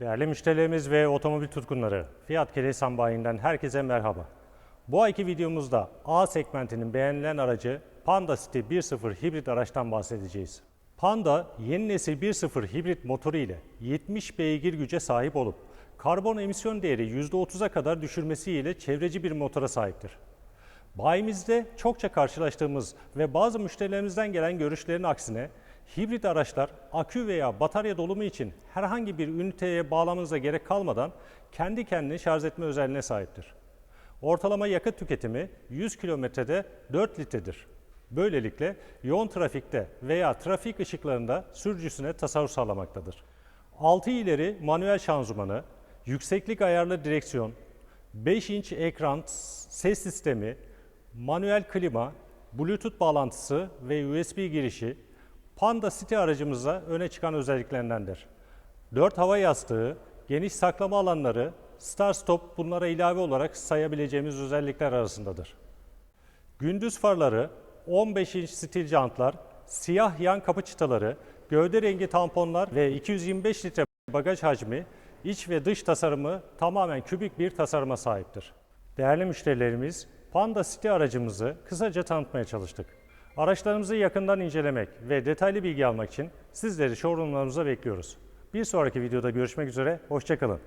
müşterilerimiz ve otomobil tutkunları, Fiat Kelesan Bayi'nden herkese merhaba. Bu ayki videomuzda A segmentinin beğenilen aracı Panda City 1.0 hibrit araçtan bahsedeceğiz. Panda yeni nesil 1.0 hibrit motoru ile 70 beygir güce sahip olup karbon emisyon değeri %30'a kadar düşürmesiyle çevreci bir motora sahiptir. Bayimizde çokça karşılaştığımız ve bazı müşterilerimizden gelen görüşlerin aksine hibrit araçlar akü veya batarya dolumu için herhangi bir üniteye bağlamanıza gerek kalmadan kendi kendini şarj etme özelliğine sahiptir. Ortalama yakıt tüketimi 100 kilometrede 4 litredir. Böylelikle yoğun trafikte veya trafik ışıklarında sürücüsüne tasarruf sağlamaktadır. 6 ileri manuel şanzımanı, yükseklik ayarlı direksiyon, 5 inç ekran, ses sistemi, manuel klima, Bluetooth bağlantısı ve USB girişi Panda City aracımıza öne çıkan özelliklerindendir. 4 hava yastığı, geniş saklama alanları, Start Stop bunlara ilave olarak sayabileceğimiz özellikler arasındadır. Gündüz farları, 15 inç stil jantlar, siyah yan kapı çıtaları, gövde rengi tamponlar ve 225 litre bagaj hacmi, iç ve dış tasarımı tamamen kübik bir tasarıma sahiptir. Değerli müşterilerimiz, Panda City aracımızı kısaca tanıtmaya çalıştık. Araçlarımızı yakından incelemek ve detaylı bilgi almak için sizleri showroomlarımıza bekliyoruz. Bir sonraki videoda görüşmek üzere, hoşçakalın.